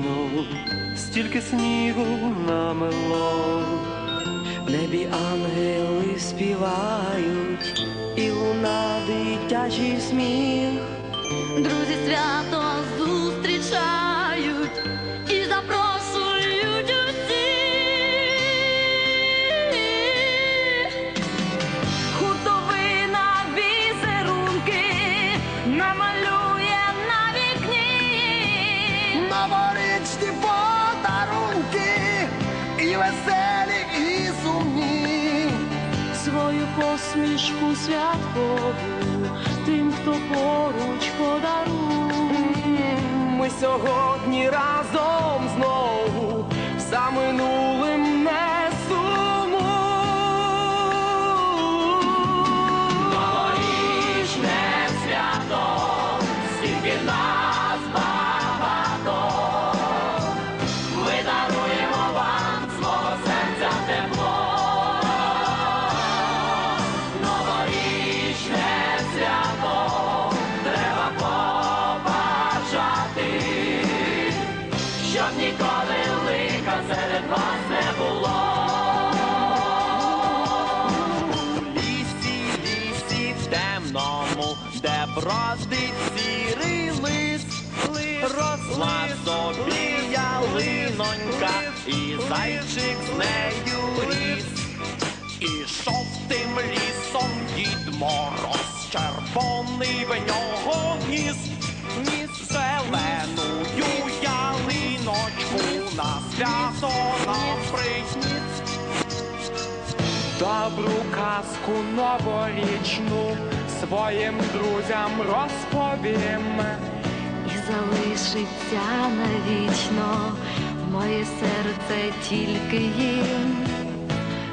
новорічну, стільки снігу намело. В небі ангели співають, і луна дитячий сміх. Друзі свято веселі, і сумні. Свою посмішку святкову тим, хто поруч подарує. Ми сьогодні разом знову за минулим бродить сірий лис, росла собі ялинонька, і зайчик з нею ріс. Ішов тим лісом дід мороз, червоний в нього ніс, ніс зеленую Добру казку новорічну своїм друзям розповім. І залишиться навічно моє серце тільки їм.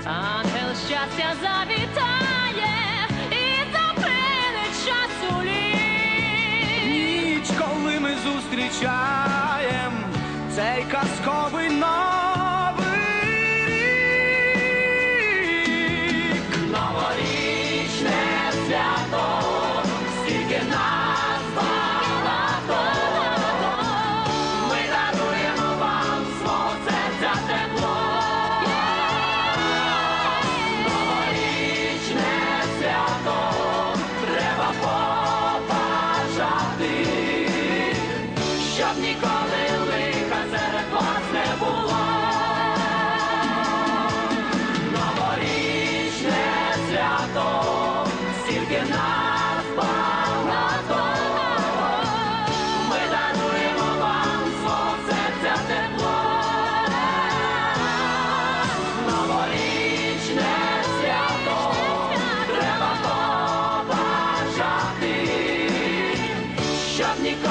Ангел щастя завітає і зупинить час у літ. Ніч, коли ми зустрічаєм цей казковий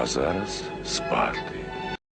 Buenos Aires, Esparta.